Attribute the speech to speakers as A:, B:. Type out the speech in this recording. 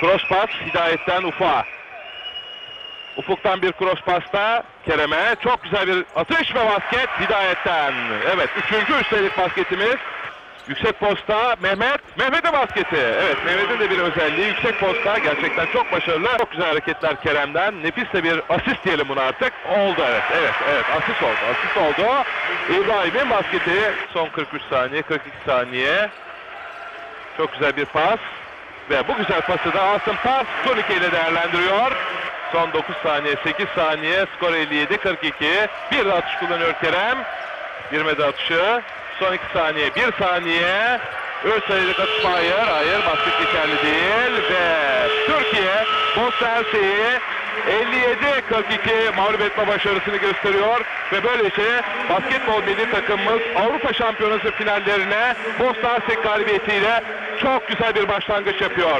A: Cross pas Hidayet'ten Ufuk'a. Ufuk'tan bir cross pasta Kerem'e. Çok güzel bir atış ve basket Hidayet'ten. Evet üçüncü üstelik basketimiz. Yüksek posta Mehmet. Mehmet'in basketi. Evet Mehmet'in de bir özelliği. Yüksek posta gerçekten çok başarılı. Çok güzel hareketler Kerem'den. Nefis de bir asist diyelim bunu artık. Oldu evet. Evet evet asist oldu. Asist oldu. İbrahim'in basketi. Son 43 saniye 42 saniye. Çok güzel bir pas. Ve bu güzel pası da Asım Pas turnike ile değerlendiriyor. Son 9 saniye 8 saniye skor 57-42. Bir de atış kullanıyor Kerem. Girmedi atışı. Son 2 saniye 1 saniye. 3 sayılık atış hayır. Hayır basket geçerli değil. Ve Türkiye Bosna Hersek'i 57-42 mağlup etme başarısını gösteriyor. Ve böylece basketbol milli takımımız Avrupa Şampiyonası finallerine Bosna Hersek galibiyetiyle çok güzel bir başlangıç yapıyor.